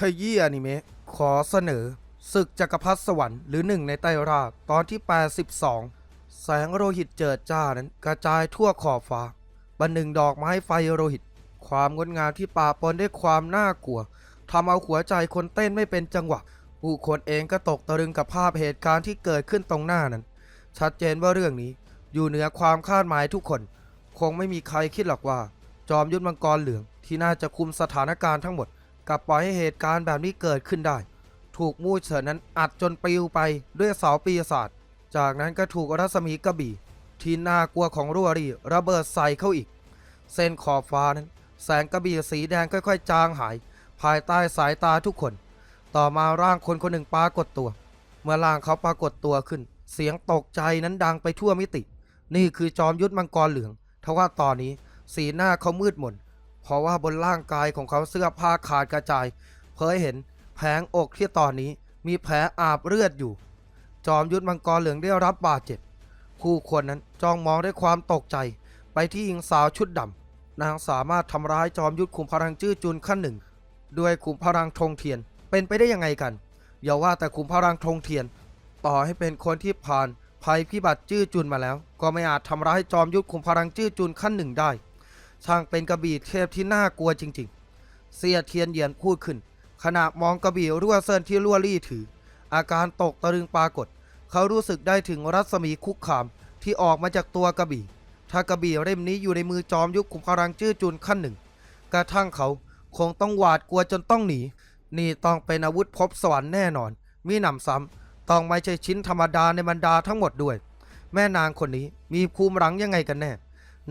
ขยี้อนิเมะขอเสนอศึกจักรพรรดิสวรรค์หรือหนึ่งในไตรราตอนที่ 82 แสงโลหิตเจิดจ้านั้นกระจายทั่วขอบฟ้าบันหนึ่งดอกไม้ไฟโลหิต ความงดงามที่ป่าปนด้วยความน่ากลัวทำเอาหัวใจคนเต้นไม่เป็นจังหวะ ผู้คนเองก็ตกตะลึงกับภาพเหตุการณ์ที่เกิดขึ้นตรงหน้านั้น ชัดเจนว่าเรื่องนี้ อยู่เหนือความคาดหมายทุกคน คงไม่มีใครคิดหรอกว่า จอมยุทธมังกรเหลืองที่น่าจะคุมสถานการณ์ทั้งหมด กลับปล่อยให้เหตุการณ์แบบนี้เกิดขึ้นได้ ถูกมูดเฉินนั้นอัดจนปลิวไปด้วยเสาปีศาจจากนั้นก็ถูกรัศมีกระบี่ ที่น่ากลัวของรั่วรีระเบิดใส่เข้าอีก เส้นขอบฟ้านั้น แสงกระบี่สีแดงค่อย ๆ จางหาย ภายใต้สายตาทุกคน ต่อมาร่างคนคนหนึ่งปรากฏตัว เมื่อร่างเขาปรากฏตัวขึ้น เสียงตกใจนั้นดังไปทั่วมิติ นี่คือจอมยุทธมังกรเหลืองทว่าตอนนี้สีหน้าเขามืดมน เพราะว่าบนร่างกายของเขาเสื้อผ้าขาดกระจาย เผยเห็นแผงอกที่ตอนนี้มีแผลอาบเลือดอยู่ จอมยุทธมังกรเหลืองได้รับบาดเจ็บ ผู้คนนั้นจ้องมองด้วยความตกใจ ไปที่หญิงสาวชุดดำนางสามารถทำร้ายจอมยุทธขุมพลังจื้อจุนขั้นหนึ่ง ด้วยขุมพลังธงเทียนเป็นไปได้ยังไงกันอย่าว่าแต่ขุมพลังธงเทียน ต่อให้เป็นคนที่ผ่านภัยพิบัติจื้อจุนมาแล้ว ก็ไม่อาจทำร้ายจอมยุทธขุมพลังจื้อจุนขั้นหนึ่งได้ ช่างเป็นกระบี่เทพที่น่ากลัวจริง ๆ เสียเทียนเหยียนพูดขึ้น ขณะมองกระบี่รั่วเส้นที่รั่วรี่ถือ อาการตกตะลึงปรากฏ เขารู้สึกได้ถึงรัศมีคุกคามที่ออกมาจากตัวกระบี่ ถ้ากระบี่เล่มนี้อยู่ในมือจอมยุทธขุมพลังจื้อจุนขั้นหนึ่ง กระทั่งเขาคงต้องหวาดกลัวจนต้องหนี นี่ต้องเป็นอาวุธพบสวรรค์แน่นอน มีหนำซ้ำต้องไม่ใช่ชิ้นธรรมดาในบรรดาทั้งหมดด้วย แม่นางคนนี้มีภูมิหลังยังไงกันแน่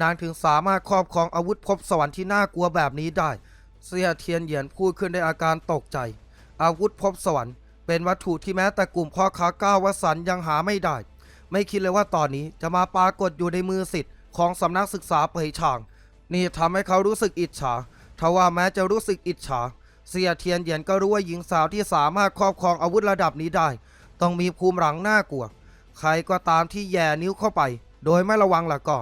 นางถึงสามารถครอบครองอาวุธพบสวรรค์ที่น่ากลัวแบบนี้ได้ เสียเทียนเหยียนพูดขึ้นด้วยอาการตกใจ อาวุธพบสวรรค์เป็นวัตถุที่แม้แต่กลุ่มพ่อค้าก้าววสันยังหาไม่ได้ ไม่คิดเลยว่าตอนนี้จะมาปรากฏอยู่ในมือสิทธิ์ของสำนักศึกษาเปยช่าง นี่ทำให้เขารู้สึกอิจฉาทว่าแม้จะรู้สึกอิจฉา เสียเทียนเหยียนก็รู้ว่าหญิงสาวที่สามารถครอบครองอาวุธระดับนี้ได้ ต้องมีภูมิหลังน่ากลัว ใครก็ตามที่แย่นิ้วเข้าไป โดยไม่ระวังล่ะก็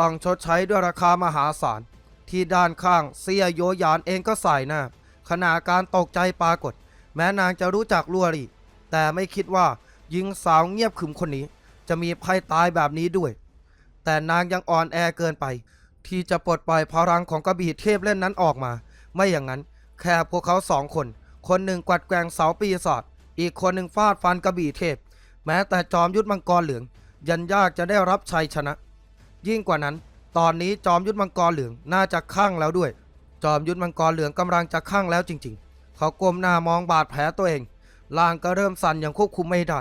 ต้องชดใช้ด้วยราคามหาศาล ที่ด้านข้างเสียโยยานเองก็ใส่หน้าขณะการตกใจปรากฏ แม้นางจะรู้จักลัวรีแต่ไม่คิดว่าหญิงสาวเงียบขึมคนนี้ จะมีภัยตายแบบนี้ด้วย แต่นางยังอ่อนแอเกินไป ที่จะปลดปล่อยพลังของกระบี่เทพเล่นนั้นออกมา ไม่อย่างนั้น แค่พวกเขาสองคน คนหนึ่งกวัดแกงเสาปีศาจอีกคนหนึ่งฟาดฟันกระบี่เทพ แม้แต่จอมยุทธมังกรเหลือง ยันยากจะได้รับชัยชนะ ยิ่งกว่านั้น ตอนนี้จอมยุทธมังกรเหลืองน่าจะคลั่งแล้วด้วย จอมยุทธมังกรเหลืองกำลังจะคลั่งแล้วจริง ๆ เขาก้มหน้ามองบาดแผลตัวเองร่างก็เริ่มสั่นอย่างควบคุมไม่ได้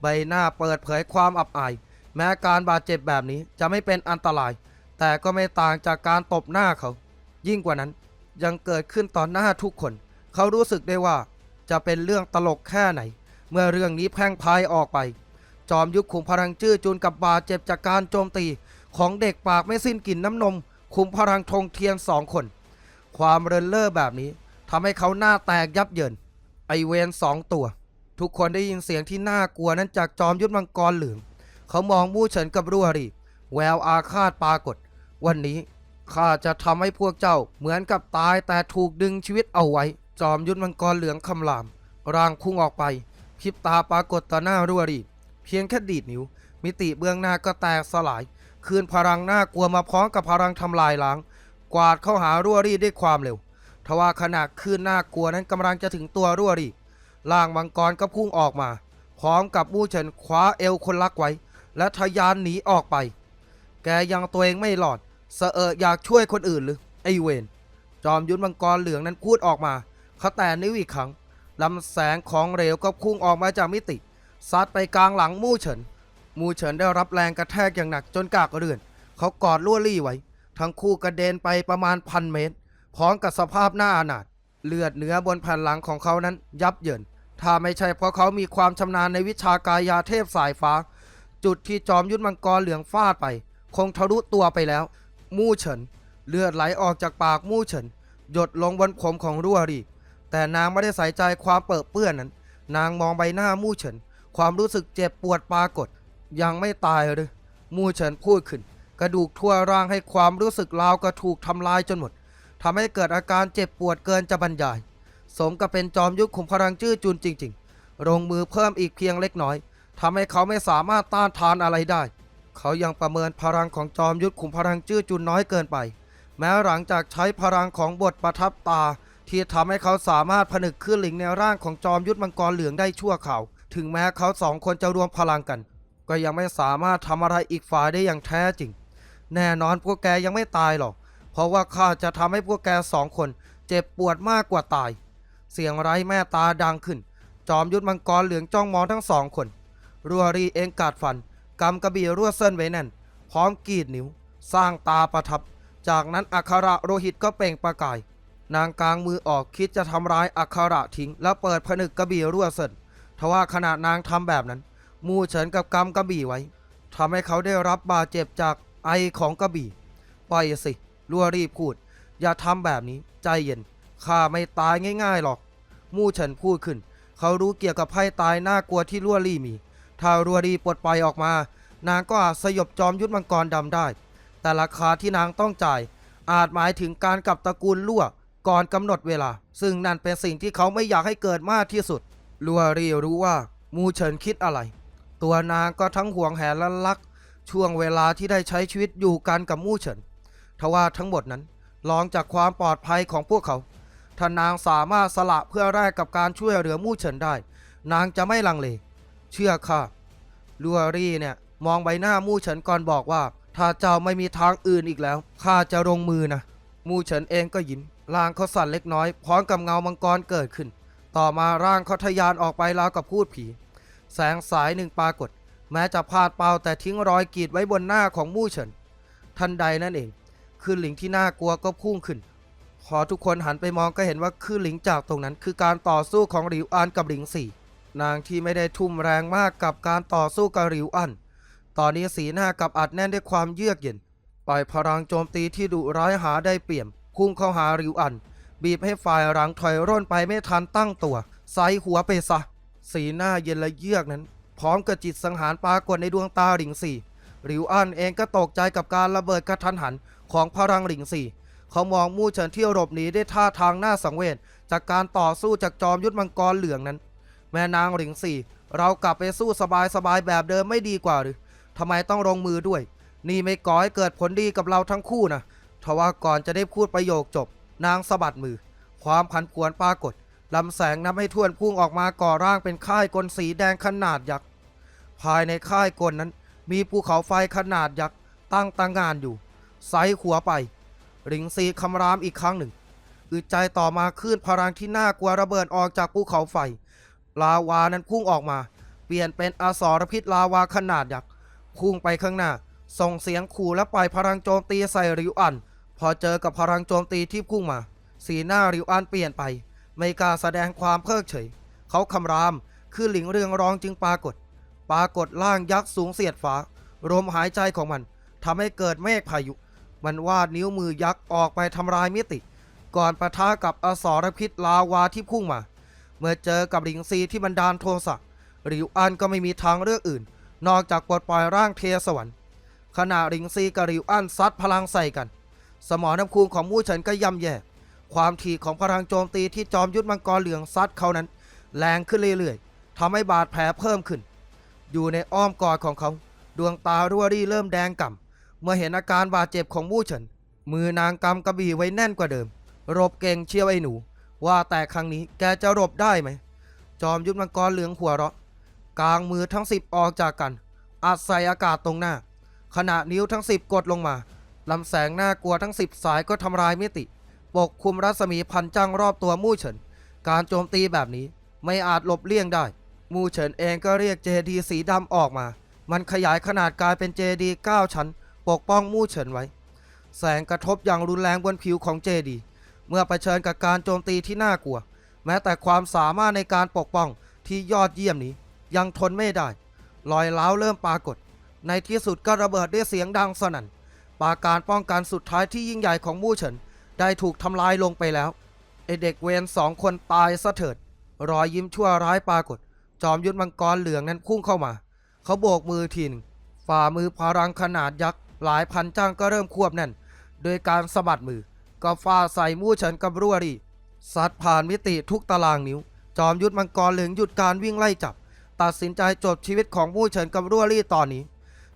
ใบหน้าเปิดเผยความอับอาย แม้การบาดเจ็บแบบนี้จะไม่เป็นอันตราย แต่ก็ไม่ต่างจากการตบหน้าเขา ยิ่งกว่านั้นยังเกิดขึ้นต่อหน้าทุกคน เขารู้สึกได้ว่า จะเป็นเรื่องตลกแค่ไหน เมื่อเรื่องนี้แพร่งพายออกไป จอมยุทธขุมพลังจื้อจุนกับบาดเจ็บจากการโจมตี ของเด็กปากไม่สิ้นกลิ่นน้ำนม คุมพลังธงเทียนสองคน ความเรินเล่อแบบนี้ทำให้เขาหน้าแตกยับเยิน ไอเวนสองตัว ทุกคนได้ยินเสียงที่น่ากลัวนั้นจากจอมยุทธมังกรเหลือง เขามองมู่เฉินกับรัวรีแววอาฆาตปรากฏ วันนี้ข้าจะทำให้พวกเจ้าเหมือนกับตายแต่ถูกดึงชีวิตเอาไว้ จอมยุทธมังกรเหลืองคำราม ร่างพุ่งออกไปพริบตาปรากฏต่อหน้ารัวรีเพียงแค่ดีดนิ้ว มิติเบื้องหน้าก็แตกสลาย คืนพลังน้ากลัวมาพร้อมกับพลังทำลายล้าง กวาดเข้าหารั่วรีด้วยความเร็ว ทว่าขณะคืนน้ากลัวนั้นกำลังจะถึงตัวรั่วรีร่างมังกรก็พุ่งออกมา พร้อมกับมู่เฉินคว้าเอวคนรักไว้ และทะยานหนีออกไป แกยังตัวเองไม่หลอดเสอเออยากช่วยคนอื่นหรือไอเวนจอมยุทธมังกรเหลืองนั้นพูดออกมาเขาแต่นิ้วอีกครั้งลำแสงของเหลวก็พุ่งออกมาจากมิติซัดไปกลางหลังมู่เฉิน มูเฉินได้รับแรงกระแทกอย่างหนักจนกากเรือน เขากอดลั่วลี่ไว้ ทั้งคู่กระเด็นไปประมาณพันเมตร พร้อมกับสภาพหน้าอนาถเลือดเนื้อบนแผ่นหลังของเขานั้นยับเยิน ถ้าไม่ใช่เพราะเขามีความชำนาญในวิชากายาเทพสายฟ้า จุดที่จอมยุทธมังกรเหลืองฟาดไป คงทะลุตัวไปแล้ว มู่เฉิน เลือดไหลออกจากปากมู่เฉิน หยดลงบนผมของรั่วรีแต่นางไม่ได้ใส่ใจความเปิดเปื้อนนั้น นางมองใบหน้ามู่เฉิน ความรู้สึกเจ็บปวดปรากฏ ยังไม่ตายหรือมู่เฉินพูดขึ้น กระดูกทั่วร่างให้ความรู้สึกราวกระถูกทำลายจนหมดทำให้เกิดอาการเจ็บปวดเกินจะบรรยาย สมกับเป็นจอมยุทธขุมพลังจื้อจุนจริง ๆ ลงมือเพิ่มอีกเพียงเล็กน้อยทำให้เขาไม่สามารถต้านทานอะไรได้ เขายังประเมินพลังของจอมยุทธขุมพลังจื้อจุนน้อยเกินไป แม้หลังจากใช้พลังของบทประทับตา ที่ทำให้เขาสามารถผนึกขึ้นหลิงในร่างของจอมยุทธมังกรเหลืองได้ชั่วข่าว ถึงแม้เขาสองคนจะรวมพลังกัน ก็ยังไม่สามารถทำอะไรอีกฝ่ายได้อย่างแท้จริง แน่นอนพวกแกยังไม่ตายหรอก เพราะว่าข้าจะทำให้พวกแกสองคน เจ็บปวดมากกว่าตาย เสียงไร้แม่ตาดังขึ้น จอมยุทธมังกรเหลืองจ้องมองทั้งสองคน รัวรีเองกาดฟันกำกระบี่รั่วเส้นไว้แน่น พร้อมกรีดนิ้ว สร้างตาประทับ จากนั้นอัคระโรหิตก็เปล่งประกาย นางกลางมือออกคิดจะทำร้ายอัคระทิ้ง แล้วเปิดผนึกกระบี่รั่วเส้นทว่าขณะนางทำแบบนั้น มูเฉินกับกำกระบี่ไว้ทำให้เขาได้รับบาดเจ็บจากไอของกระบี่ปล่อยสิรัวรีบพูด อย่าทำแบบนี้ใจเย็นข้าไม่ตายง่ายๆหรอก มู่เฉินพูดขึ้น เขารู้เกี่ยวกับไพ่ตายน่ากลัวที่ลัวรีมี ถ้ารัวรีปลดปล่อยออกมา นางก็อาจสยบจอมยุทธมังกรดำได้ แต่ราคาที่นางต้องจ่าย อาจหมายถึงการกลับตระกูลลั่วก่อนกำหนดเวลา ซึ่งนั่นเป็นสิ่งที่เขาไม่อยากให้เกิดมากที่สุดลัวรีรู้ว่า มูเฉินคิดอะไร ตัวนางก็ทั้งห่วงแหนและรัก ช่วงเวลาที่ได้ใช้ชีวิตอยู่กันกับมู่เฉินทว่าทั้งหมดนั้นรองจากความปลอดภัยของพวกเขาถ้านางสามารถสละเพื่อแลกกับการช่วยเหลือมู่เฉินได้ นางจะไม่ลังเล เชื่อข้าลัวรี่เนี่ยมองใบหน้ามู่เฉินก่อนบอกว่า ถ้าเจ้าไม่มีทางอื่นอีกแล้วข้าจะลงมือนะมู่เฉินเองก็ยิ้มร่างเขาสั่นเล็กน้อยพร้อมกับเงามังกรเกิดขึ้น ต่อมาร่างเขาทะยานออกไปราวกับพูดผี แสงสายหนึ่งปรากฏ แม้จะพลาดเปล่าแต่ทิ้งรอยกรีดไว้บนหน้าของมู่เฉิน ทันใดนั่นเองคลื่นหลิงที่น่ากลัวก็พุ่งขึ้นพอทุกคนหันไปมองก็เห็นว่าคลื่นหลิงจากตรงนั้น คือการต่อสู้ของหลิวอันกับหลิงสี่นางที่ไม่ได้ทุ่มแรงมากกับการต่อสู้กับหลิวอันตอนนี้สีหน้ากับอัดแน่นด้วยความเยือกเย็น ปล่อยพลังโจมตีที่ดุร้ายหาได้เปี่ยม พุ่งเข้าหาหลิวอัน บีบให้ฝ่ายหลังถอยร่นไปไม่ทันตั้งตัวใส่หัวไปซะ สีหน้าเย็นและเยือกนั้น พร้อมกับจิตสังหารปรากฏในดวงตาหลิงสี่หลิวอันเองก็ตกใจกับการระเบิดกระทันหันของพลังหลิงสี่เขามองมู่เฉินที่หลบหนีได้ท่าทางหน้าสังเวชจากการต่อสู้จากจอมยุทธมังกรเหลืองนั้น แม่นางหลิงสี่เรากลับไปสู้สบายๆแบบเดิมไม่ดีกว่าหรือทำไมต้องลงมือด้วย นี่ไม่ก่อให้เกิดผลดีกับเราทั้งคู่นะทว่าก่อนจะได้พูดประโยคจบ นางสะบัดมือ ความผันผวนปรากฏ ลำแสงนำให้ท่วนพุ่งออกมาก่อร่างเป็นค่ายกลสีแดงขนาดยักษ์ภายในค่ายกลนั้น มีภูเขาไฟขนาดยักษ์ตั้งตั้งงานอยู่ไซหัวไปหริงซีคำรามอีกครั้งหนึ่งอึดใจต่อมาคลื่นพลังที่น่ากลัวระเบิดออกจากภูเขาไฟ ลาวานั้นพุ่งออกมา เปลี่ยนเป็นอสรพิษลาวาขนาดยักษ์พุ่งไปข้างหน้า ส่งเสียงขู่และปล่อยพลังโจมตีใส่ริวอัน พอเจอกับพลังโจมตีที่พุ่งมา สีหน้าริวอันเปลี่ยนไป ไม่กล้าแสดงความเพิกเฉย เขาคำราม คือหลิงเรืองรองจึงปรากฏ ปรากฏร่างยักษ์สูงเสียดฟ้าลมหายใจของมันทำให้เกิดเมฆพายุ มันวาดนิ้วมือยักษ์ออกไปทำลายมิติ ก่อนประทะกับอสรพิษลาวาที่พุ่งมา เมื่อเจอกับหลิงซีที่บันดาลโทสะหริวอันก็ไม่มีทางเลือกอื่น นอกจากปลดปล่อยร่างเทสวรรค์ขณะหลิงซีกับหริวอันซัดพลังใส่กัน สมอน้ำคูณของมู่เฉินก็ย่ำแย่ ความถี่ของพลังโจมตีที่จอมยุทธมังกรเหลืองซัดเขานั้น แรงขึ้นเรื่อยๆทำให้บาดแผลเพิ่มขึ้น อยู่ในอ้อมกอดของเขา ดวงตารั่วรี่เริ่มแดงก่ำเมื่อเห็นอาการบาดเจ็บของมู่เฉินมือนางกำกระบี่ไว้แน่นกว่าเดิม รบเก่งเชียวไอ้หนู ว่าแต่ครั้งนี้แกจะรบได้ไหม จอมยุทธมังกรเหลืองหัวเราะ กลางมือทั้งสิบออกจากกันอัดใส่อากาศตรงหน้า ขณะนิ้วทั้งสิบกดลงมาลำแสงน่ากลัวทั้งสิบสายก็ทำลายมิติ ปกคลุมรัศมีพันจังรอบตัวมู่เฉิน การโจมตีแบบนี้ไม่อาจหลบเลี่ยงได้ มู่เฉินเองก็เรียกเจดีสีดำออกมา มันขยายขนาดกลายเป็นเจดี9ชั้น ปกป้องมู่เฉินไว้ แสงกระทบอย่างรุนแรงบนผิวของเจดี เมื่อเผชิญกับการโจมตีที่น่ากลัว แม้แต่ความสามารถในการปกป้องที่ยอดเยี่ยมนี้ ยังทนไม่ได้ รอยร้าวเริ่มปรากฏ ในที่สุดก็ระเบิดด้วยเสียงดังสนั่นปาการป้องกันสุดท้ายที่ยิ่งใหญ่ของมู่เฉิน ได้ถูกทำลายลงไปแล้วไอเด็กเวนสองคนตายซะเถิด รอยยิ้มชั่วร้ายปรากฏ จอมยุทธมังกรเหลืองนั้นพุ่งเข้ามา เขาโบกมือทีหนึงฝ่ามือพลังขนาดยักษ์หลายพันจ้างก็เริ่มควบแน่น โดยการสะบัดมือ ก็ฟาใส่มู่เฉินกับรัวรีซัดผ่านมิติทุกตารางนิ้ว จอมยุทธมังกรเหลืองหยุดการวิ่งไล่จับ ตัดสินใจจบชีวิตของมู่เฉินกับรั่วรี่ตอนนี้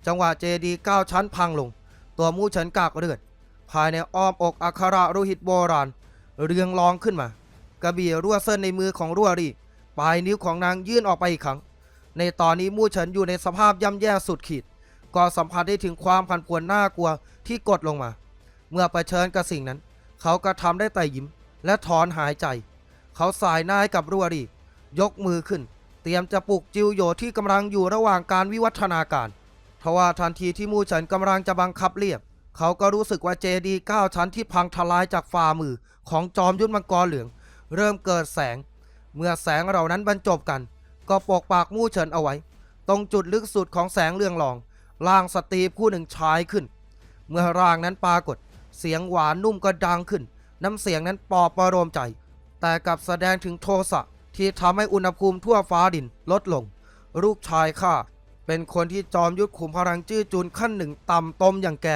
จังหวะเจดีเก้าชั้นพังลง ตัวมู่เฉินกากเลือด ภายในอ้อมอกอัคระโลหิตโบราณ เรืองรองขึ้นมา กระบี่รั่วเส้นในมือของรั่วรีปลายนิ้วของนางยื่นออกไปอีกครั้ง ในตอนนี้มู่เฉินอยู่ในสภาพย่ำแย่สุดขีด ก็สัมผัสได้ถึงความผันผวนน่ากลัวที่กดลงมา เมื่อเผชิญกับสิ่งนั้น เขาก็ทำได้แต่ยิ้ม และถอนหายใจ เขาสายหน้าให้กับรั่วรียกมือขึ้น เตรียมจะปลุกจิวโยที่กำลังอยู่ระหว่างการวิวัฒนาการทว่าทันทีที่มู่เฉินกำลังจะบังคับเรียบ เขาก็รู้สึกว่าเจดีย์เก้าชั้นที่พังทลายจากฝ่ามือของจอมยุทธมังกรเหลือง เริ่มเกิดแสง เมื่อแสงเหล่านั้นบรรจบกัน ก็ปกปากมู่เฉินเอาไว้ ตรงจุดลึกสุดของแสงเรืองรองร่างสตรีผู้หนึ่งฉายขึ้น เมื่อร่างนั้นปรากฏ เสียงหวานนุ่มก็ดังขึ้น น้ำเสียงนั้นปอบประโลมใจ แต่กับแสดงถึงโทสะที่ทำให้อุณหภูมิทั่วฟ้าดินลดลง ลูกชายข้า เป็นคนที่จอมยุทธขุมพลังจื้อจุนขั้นหนึ่งต่ำตมอย่างแก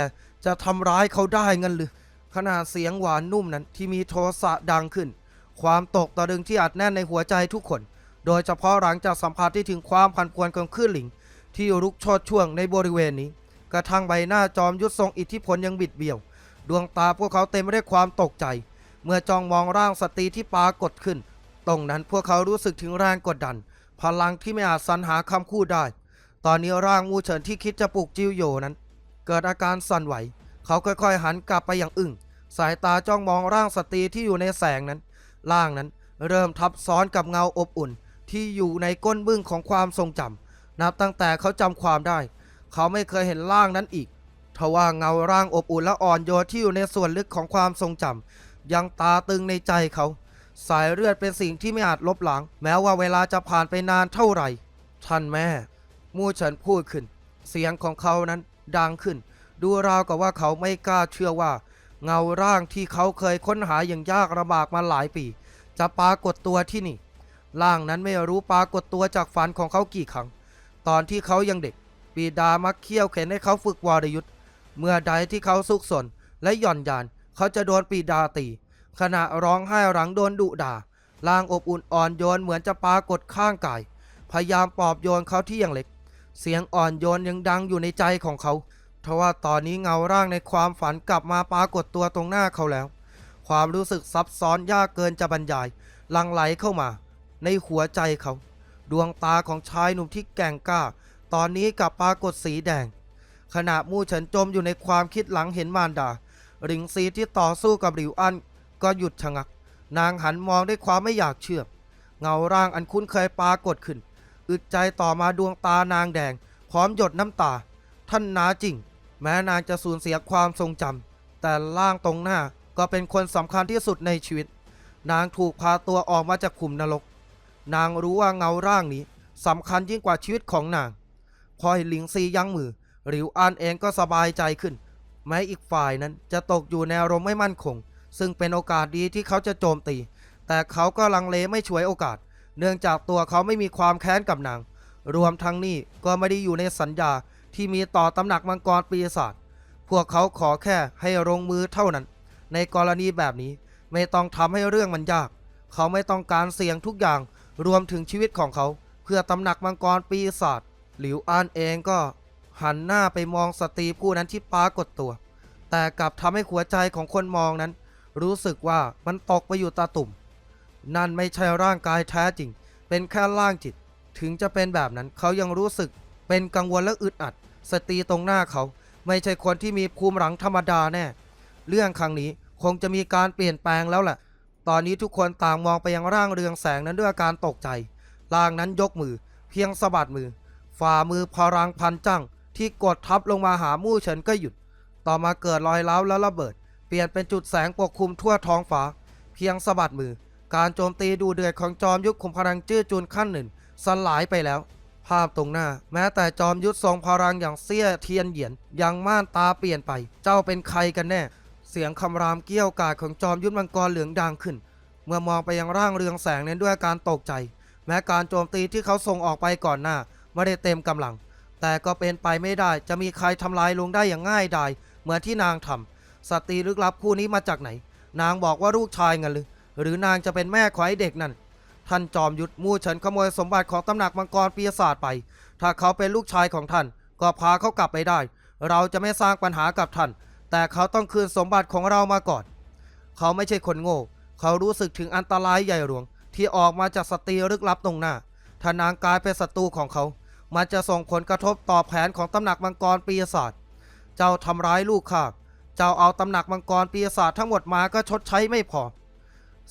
จะทำร้ายเขาได้เงินหรือขนาดเสียงหวานนุ่มนั้นที่มีโทสะดังขึ้น ความตกตะลึงที่อัดแน่นในหัวใจทุกคน โดยเฉพาะหลังจากสัมผัสที่ถึงความพันพวนของคลื่นหลิง ที่รุกชดช่วงในบริเวณนี้ กระทั่งใบหน้าจอมยุทธทรงอิทธิพลยังบิดเบี้ยว ดวงตาพวกเขาเต็มไปด้วยความตกใจ เมื่อจ้องมองร่างสตรีที่ปรากฏขึ้น ตรงนั้นพวกเขารู้สึกถึงแรงกดดัน พลังที่ไม่อาจสรรหาคำพูดได้ ตอนนี้ร่างมูเฉินที่คิดจะปลุกจิวโยนั้น เกิดอาการสั่นไหว เขาค่อยๆ หันกลับไปอย่างอึ้งสายตาจ้องมองร่างสตรีที่อยู่ในแสงนั้น ร่างนั้นเริ่มทับซ้อนกับเงาอบอุ่น ที่อยู่ในก้นบึ้งของความทรงจำนับตั้งแต่เขาจำความได้ เขาไม่เคยเห็นร่างนั้นอีกทว่าเงาร่างอบอุ่นและอ่อนโยนที่อยู่ในส่วนลึกของความทรงจำยังตาตึงในใจเขา สายเลือดเป็นสิ่งที่ไม่อาจลบล้าง แม้ว่าเวลาจะผ่านไปนานเท่าไหร่ ท่านแม่ มู่เฉินพูดขึ้น เสียงของเขานั้นดังขึ้น ดูราวกับว่าเขาไม่กล้าเชื่อว่า เงาร่างที่เขาเคยค้นหาอย่างยากลำบากมาหลายปี จะปรากฏตัวที่นี่ร่างนั้นไม่รู้ปรากฏตัวจากฝันของเขากี่ครั้ง ตอนที่เขายังเด็กปีดามักเคี่ยวเข็นให้เขาฝึกวรยุทธ์เมื่อใดที่เขาสุกสนและหย่อนยาน เขาจะโดนปีดาตี ขณะร้องไห้หลังโดนดุด่าร่างอบอุ่นอ่อนโยนเหมือนจะปรากฏข้างกาย พยายามปลอบโยนเขาที่ยังเล็ก เสียงอ่อนโยนยังดังอยู่ในใจของเขาทว่าตอนนี้เงาร่างในความฝันกลับมาปรากฏตัวตรงหน้าเขาแล้ว ความรู้สึกซับซ้อนยากเกินจะบรรยายลังไหลเข้ามา ในหัวใจเขา ดวงตาของชายหนุ่มที่แก่งกล้า ตอนนี้กลับปรากฏสีแดง ขณะมู่เฉินจมอยู่ในความคิดหลังเห็นมารดาริงซีที่ต่อสู้กับหลิวอันก็หยุดชะงัก นางหันมองด้วยความไม่อยากเชื่อ เงาร่างอันคุ้นเคยปรากฏขึ้น อึดใจต่อมาดวงตานางแดง พร้อมหยดน้ำตา ท่านนาจริง แม้นางจะสูญเสียความทรงจำแต่ร่างตรงหน้าก็เป็นคนสำคัญที่สุดในชีวิต นางถูกพาตัวออกมาจากขุมนรก นางรู้ว่าเงาร่างนี้สำคัญยิ่งกว่าชีวิตของนาง พอเห็นหลิงซียั้งมือ หลิวอานเองก็สบายใจขึ้น แม้อีกฝ่ายนั้นจะตกอยู่ในอารมณ์ไม่มั่นคง ซึ่งเป็นโอกาสดีที่เขาจะโจมตี แต่เขาก็ลังเลไม่ฉวยโอกาส เนื่องจากตัวเขาไม่มีความแค้นกับนาง รวมทั้งนี้ก็ไม่ได้อยู่ในสัญญาที่มีต่อตำหนักมังกรปีศาจ พวกเขาขอแค่ให้ลงมือเท่านั้น ในกรณีแบบนี้ไม่ต้องทำให้เรื่องมันยาก เขาไม่ต้องการเสี่ยงทุกอย่าง รวมถึงชีวิตของเขา เพื่อตำหนักมังกรปีศาจ หลิวอานเองก็ หันหน้าไปมองสตรีผู้นั้นที่ปรากฏตัว แต่กลับทำให้หัวใจของคนมองนั้น รู้สึกว่ามันตกไปอยู่ตาตุ่ม นั่นไม่ใช่ร่างกายแท้จริง เป็นแค่ร่างจิต ถึงจะเป็นแบบนั้นเขายังรู้สึก เป็นกังวลและอึดอัด สตรีตรงหน้าเขา ไม่ใช่คนที่มีภูมิหลังธรรมดาแน่ เรื่องครั้งนี้คงจะมีการเปลี่ยนแปลงแล้วแหละ ตอนนี้ทุกคนต่างมองไปยังร่างเรืองแสงนั้นด้วยอาการตกใจ ร่างนั้นยกมือ เพียงสะบัดมือ ฝ่ามือพลังพันจังที่กดทับลงมาหามู่เฉินก็หยุด ต่อมาเกิดรอยร้าวและระเบิด เปลี่ยนเป็นจุดแสงปกคลุมทั่วท้องฟ้า เพียงสะบัดมือ การโจมตีดูเดือดของจอมยุทธขุมพลังจื้อจุนขั้นหนึ่งสลายไปแล้ว ภาพตรงหน้า แม้แต่จอมยุทธทรงพลังอย่างเสี้ยเทียนเหยียนยังม่านตาเปลี่ยนไป เจ้าเป็นใครกันแน่ เสียงคำรามเกี้ยวกาดของจอมยุทธมังกรเหลืองดังขึ้น เมื่อมองไปยังร่างเรืองแสงนั้นด้วยอาการตกใจ แม้การโจมตีที่เขาส่งออกไปก่อนหน้าไม่ได้เต็มกำลัง แต่ก็เป็นไปไม่ได้จะมีใครทำลายลงได้อย่างง่ายดายเหมือนที่นางทำสตรีลึกลับคู่นี้มาจากไหน นางบอกว่าลูกชายงันหรือ หรือนางจะเป็นแม่ของไอ้เด็กนั่น ท่านจอมยุทธมู่เฉินขโมยสมบัติของตำหนักมังกรปีศาจไป ถ้าเขาเป็นลูกชายของท่าน ก็พาเขากลับไปได้ เราจะไม่สร้างปัญหากับท่าน แต่เขาต้องคืนสมบัติของเรามาก่อน เขาไม่ใช่คนโง่ เขารู้สึกถึงอันตรายใหญ่หลวง ที่ออกมาจากสตรีลึกลับตรงหน้า ถ้านางกลายเป็นศัตรูของเขา มันจะส่งผลกระทบต่อแผนของตำหนักมังกรปีศาจ เจ้าทำร้ายลูกข้า เจ้าเอาตำหนักมังกรปีศาจทั้งหมดมาก็ชดใช้ไม่พอ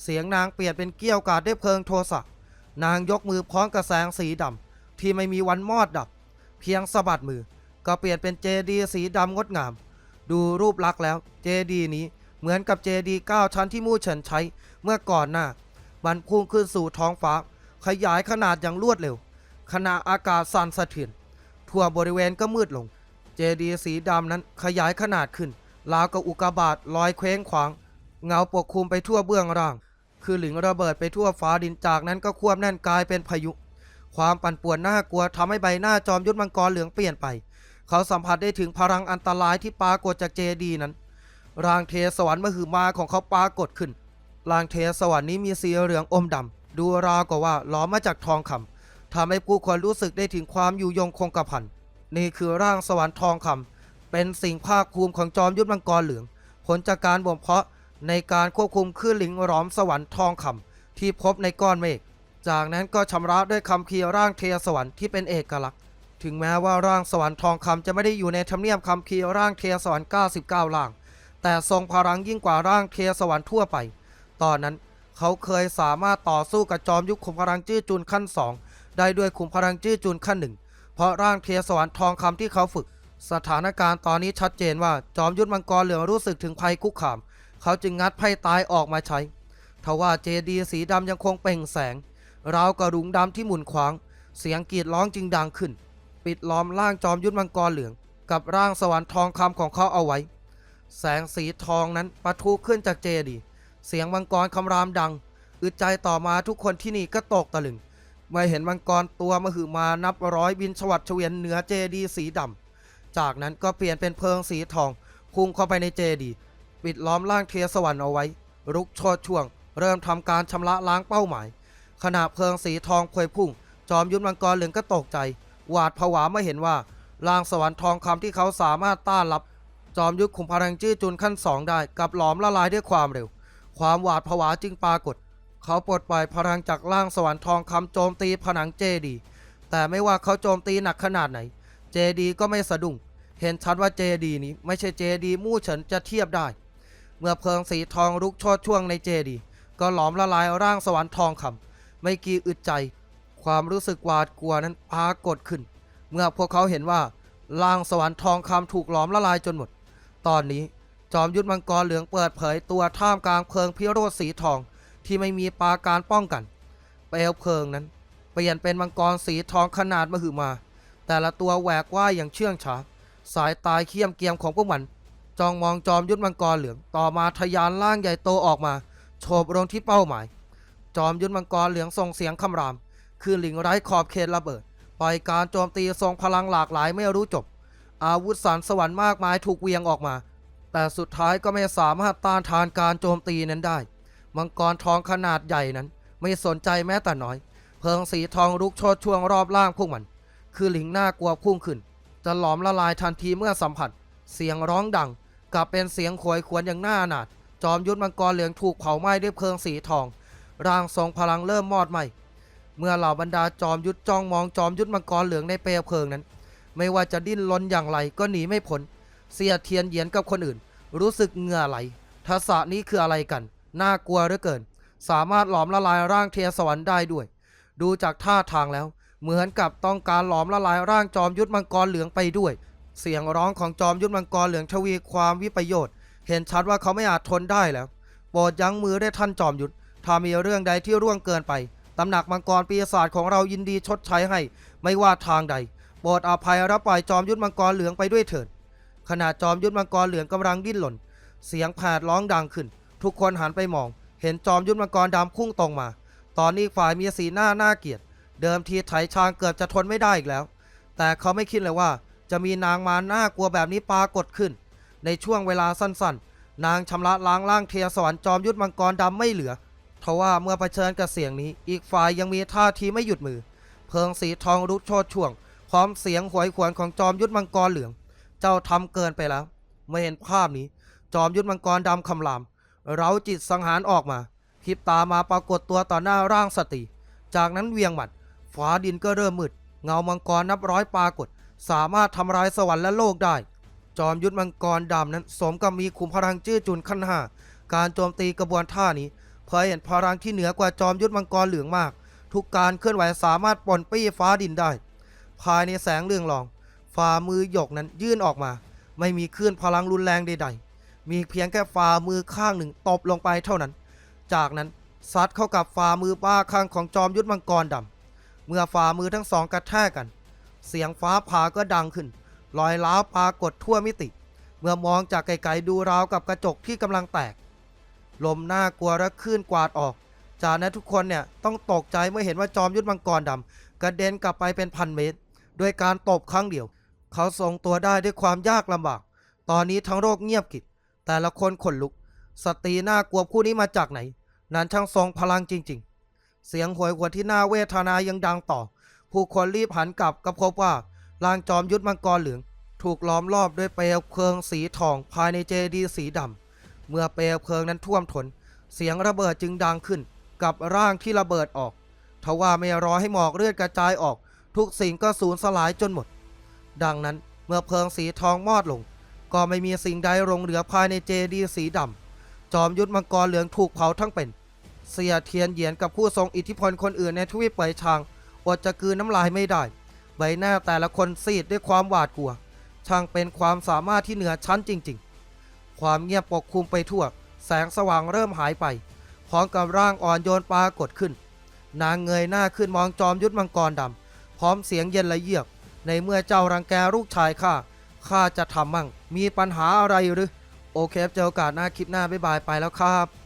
เสียงนางเปลี่ยนเป็นเกี้ยวกาดด้วยเพลิงโทสะ นางยกมือพร้อมกับแสงสีดำที่ไม่มีวันมอดดับ เพียงสะบัดมือ ก็เปลี่ยนเป็นเจดีสีดำงดงาม ดูรูปลักษณ์แล้วเจดีนี้เหมือนกับเจดีเก้าชั้นที่มู่เฉินใช้เมื่อก่อนหน้า มันพุ่งขึ้นสู่ท้องฟ้า ขยายขนาดอย่างรวดเร็ว ขณะอากาศสั่นสะเทือนทั่วบริเวณก็มืดลง เจดีสีดำนั้นขยายขนาดขึ้นราวกับอุกกาบาตลอยเคว้งขวาง เงาปกคลุมไปทั่วเบื้องล่าง คือหลิงระเบิดไปทั่วฟ้าดินจากนั้นก็ควบแน่นกลายเป็นพายุ ความปั่นป่วนน่ากลัวทำให้ใบหน้าจอมยุทธมังกรเหลืองเปลี่ยนไป เขาสัมผัสได้ถึงพลังอันตรายที่ปรากฏจากเจดีนั้นร่างเทสวรรค์มหึมาของเขาปรากฏขึ้นร่างเทสวรรค์นี้มีสีเหลืองอมดำดูราวกับว่าหล้อมมาจากทองคำทำให้ผู้คนรู้สึกได้ถึงความอยู่ยงคงกระพันนี่คือร่างสวรรค์ทองคำเป็นสิ่งภาคภูมิของจอมยุทธมังกรเหลือง ผลจากการบ่มเพาะ ในการควบคุมคลื่นหลิงหลอมสวรรค์ทองคำที่พบในก้อนเมฆจากนั้นก็ชำระด้วยคำเคีร์ร่างเทสวรรค์ที่เป็นเอกลักษณ์ ถึงแม้ว่าร่างสวรรค์ทองคำจะไม่ได้อยู่ในธรรมเนียมคำเคีร์ร่างเทสวรรค์99ร่าง แต่ทรงพลังยิ่งกว่าร่างเทสวรรค์ทั่วไป ตอนนั้นเขาเคยสามารถต่อสู้กับจอมยุคขุมพลังจื้อจุนขั้นสองได้ด้วยขุมพลังจื้อจุนขั้นหนึ่งเพราะร่างเทสวรรค์ทองคำที่เขาฝึก สถานการณ์ตอนนี้ชัดเจนว่าจอมยุทธมังกรเหลืองรู้สึกถึงภัยคุกคาม เขาจึงงัดไพ่ตายออกมาใช้ทว่าเจดีสีดำยังคงเปล่งแสง ราวกับรุงดำที่หมุนขวาง เสียงกรีดร้องจึงดังขึ้น ปิดล้อมร่างจอมยุทธมังกรเหลือง กับร่างสวรรค์ทองคำของเขาเอาไว้ แสงสีทองนั้นปะทุขึ้นจากเจดี เสียงมังกรคำรามดัง อึดใจต่อมาทุกคนที่นี่ก็ตกตะลึงเมื่อเห็นมังกรตัวมหึมานับร้อยบินชวัดเฉวียนเหนือเจดีสีดำจากนั้นก็เปลี่ยนเป็นเพลิงสีทองพุ่งเข้าไปในเจดี ปิดล้อมร่างเทียสวรรค์เอาไว้ รุกโชดช่วง เริ่มทำการชำระล้างเป้าหมาย ขณะเพลิงสีทองพวยพุ่ง จอมยุทธมังกรเหลืองก็ตกใจ หวาดผวาเมื่อเห็นว่าร่างสวรรค์ทองคำที่เขาสามารถต้านรับ จอมยุทธขุมพลังจื้อจุนขั้นสองได้กลับหลอมละลายด้วยความเร็ว ความหวาดผวาจึงปรากฏ เขาปลดปล่อยพลังจากร่างสวรรค์ทองคำโจมตีผนังเจดี แต่ไม่ว่าเขาโจมตีหนักขนาดไหน เจดีก็ไม่สะดุ้งเห็นชัดว่าเจดีนี้ไม่ใช่เจดีมู่เฉินจะเทียบได้ มื่อเพลิงสีทองลุกโชดช่วงในเจดีก็หลอมละลายร่างสวรรค์ทองคำไม่กี่อึดใจ ความรู้สึกหวาดกลัวนั้นปรากฏขึ้น เมื่อพวกเขาเห็นว่าร่างสวรรค์ทองคำถูกหลอมละลายจนหมด ตอนนี้จอมยุทธมังกรเหลืองเปิดเผยตัวท่ามกลางเพลิงพิโรธสีทองที่ไม่มีปราการป้องกัน เปลวเพลิงนั้น เปลี่ยนเป็นมังกรสีทองขนาดมหึมา แต่ละตัวแหวกว่ายอย่างเชื่องช้า สายตายเขี้ยมเกียมของพวกมัน จองมองจอมยุทธมังกรเหลืองต่อมาทะยานล่างใหญ่โตออกมาโฉบลงที่เป้าหมาย จอมยุทธมังกรเหลืองส่งเสียงคำราม คือหลิงไร้ขอบเขตระเบิด ปล่อยการโจมตีทรงพลังหลากหลายไม่รู้จบ อาวุธสารสวรรค์มากมายถูกเวียงออกมา แต่สุดท้ายก็ไม่สามารถต้านทานการโจมตีนั้นได้ มังกรทองขนาดใหญ่นั้น ไม่สนใจแม้แต่น้อย เพลิงสีทองลุกโชดช่วงรอบล่างพวกมัน คือหลิงหน้ากลัวพุ่งขึ้น จะหลอมละลายทันทีเมื่อสัมผัส เสียงร้องดัง กลับเป็นเสียงขวยขวนอย่างน่าอนาถจอมยุทธมังกรเหลืองถูกเผาไหม้ด้วยเพลิงสีทอง ร่างทรงพลังเริ่มมอดไหมเมื่อเหล่าบรรดาจอมยุทธจ้องมองจอมยุทธมังกรเหลืองในเปลวเพลิงนั้น ไม่ว่าจะดิ้นรนอย่างไรก็หนีไม่พ้นเสียเทียนเหยียนกับคนอื่น รู้สึกเหงื่อไหลทักษะนี้คืออะไรกัน น่ากลัวเหลือเกิน สามารถหลอมละลายร่างเทียสวรรค์ได้ด้วย ดูจากท่าทางแล้ว เหมือนกับต้องการหลอมละลายร่างจอมยุทธมังกรเหลืองไปด้วย เสียงร้องของจอมยุทธมังกรเหลืองทวีความวิปโยชน์ เห็นชัดว่าเขาไม่อาจทนได้แล้วโปรดยั้งมือได้ท่านจอมยุทธถ้ามีเรื่องใดที่ร่วงเกินไปตำหนักมังกรปีศาจของเรายินดีชดใช้ให้ ไม่ว่าทางใดโปรดอภัยรับปล่อยจอมยุทธมังกรเหลืองไปด้วยเถิดขณะจอมยุทธมังกรเหลืองกำลังดิ้นหล่น เสียงแผดร้องดังขึ้น ทุกคนหันไปมอง เห็นจอมยุทธมังกรดำพุ่งตรงมา ตอนนี้ฝ่ายมีสีหน้าน่าเกลียด เดิมทีไถชางเกือบจะทนไม่ได้อีกแล้ว แต่เขาไม่คิดเลยว่า จะมีนางมาน่ากลัวแบบนี้ปรากฏขึ้น ในช่วงเวลาสั้นๆ นางชำระล้างร่างเทียสวรรค์จอมยุทธมังกรดำไม่เหลือทว่าเมื่อเผชิญกับเสียงนี้ อีกฝ่ายยังมีท่าทีไม่หยุดมือ เพลิงสีทองรุกโชดช่วง พร้อมเสียงหวยขวนของจอมยุทธมังกรเหลือง เจ้าทำเกินไปแล้วเมื่อเห็นภาพนี้ จอมยุทธมังกรดำคำราม เราจิตสังหารออกมาพริบตามาปรากฏตัวต่อหน้าร่างสตรีจากนั้นเวียงหมัดฟ้าดินก็เริ่มมืด เงามังกรนับร้อยปรากฏ สามารถทำลายสวรรค์และโลกได้ จอมยุทธมังกรดำนั้นสมกับมีขุมพลังจื้อจุนขั้นห้าการโจมตีกระบวนท่านี้เผยเห็นพลังที่เหนือกว่าจอมยุทธมังกรเหลืองมาก ทุกการเคลื่อนไหวสามารถปนปี้ฟ้าดินได้ ภายในแสงเรืองรอง ฝ่ามือหยกนั้นยื่นออกมา ไม่มีคลื่นพลังรุนแรงใดๆ มีเพียงแค่ฝ่ามือข้างหนึ่งตบลงไปเท่านั้น จากนั้นซัดเข้ากับฝ่ามือบ้าข้างของจอมยุทธมังกรดำเมื่อฝ่ามือทั้งสองกระแทกกัน เสียงฟ้าผ่าก็ดังขึ้น รอยล้าวปรากฏทั่วมิติ เมื่อมองจากไกลๆดูราวกับกระจกที่กำลังแตก ลมน่ากลัวและคลื่นกวาดออก จากนั้นทุกคนเนี่ยต้องตกใจเมื่อเห็นว่าจอมยุทธมังกรดำกระเด็นกลับไปเป็นพันเมตร ด้วยการตบครั้งเดียว เขาทรงตัวได้ด้วยความยากลำบาก ตอนนี้ทั้งโรคเงียบกริบแต่ละคนขนลุก สตรีน่ากลัวคู่นี้มาจากไหน นั้นช่างทรงพลังจริง ๆ เสียงหวยหวนที่น่าเวทนายังดังต่อ ผู้คนรีบหันกลับก็พบว่าร่างจอมยุทธมังกรเหลือง ถูกล้อมรอบด้วยเปลวเพลิงสีทองภายในเจดีย์สีดำเมื่อเปลวเพลิงนั้นท่วมทนเสียงระเบิดจึงดังขึ้น กับร่างที่ระเบิดออกทว่าไม่รอให้หมอกเลือดกระจายออก ทุกสิ่งก็สูญสลายจนหมด ดังนั้นเมื่อเพลิงสีทองมอดลง ก็ไม่มีสิ่งใดลงเหลือภายในเจดีย์สีดำจอมยุทธมังกรเหลืองถูกเผาทั้งเป็น เสียเทียนเหยียนกับผู้ทรงอิทธิพลคนอื่นในทวีปเปชาง อดจะกืนน้ำลายไม่ได้ ใบหน้าแต่ละคนซีดด้วยความหวาดกลัว ช่างเป็นความสามารถที่เหนือชั้นจริง ๆ ความเงียบปกคลุมไปทั่ว แสงสว่างเริ่มหายไป พร้อมกับร่างอ่อนโยนปรากฏขึ้น นางเงยหน้าขึ้นมองจอมยุทธมังกรดำพร้อมเสียงเย็นละเยือก ในเมื่อเจ้ารังแกลูกชายข้าข้าจะทำมั่ง มีปัญหาอะไรหรือ โอเคครับเจอโอกาสหน้าคลิปหน้าบ๊ายบายไปแล้วครับ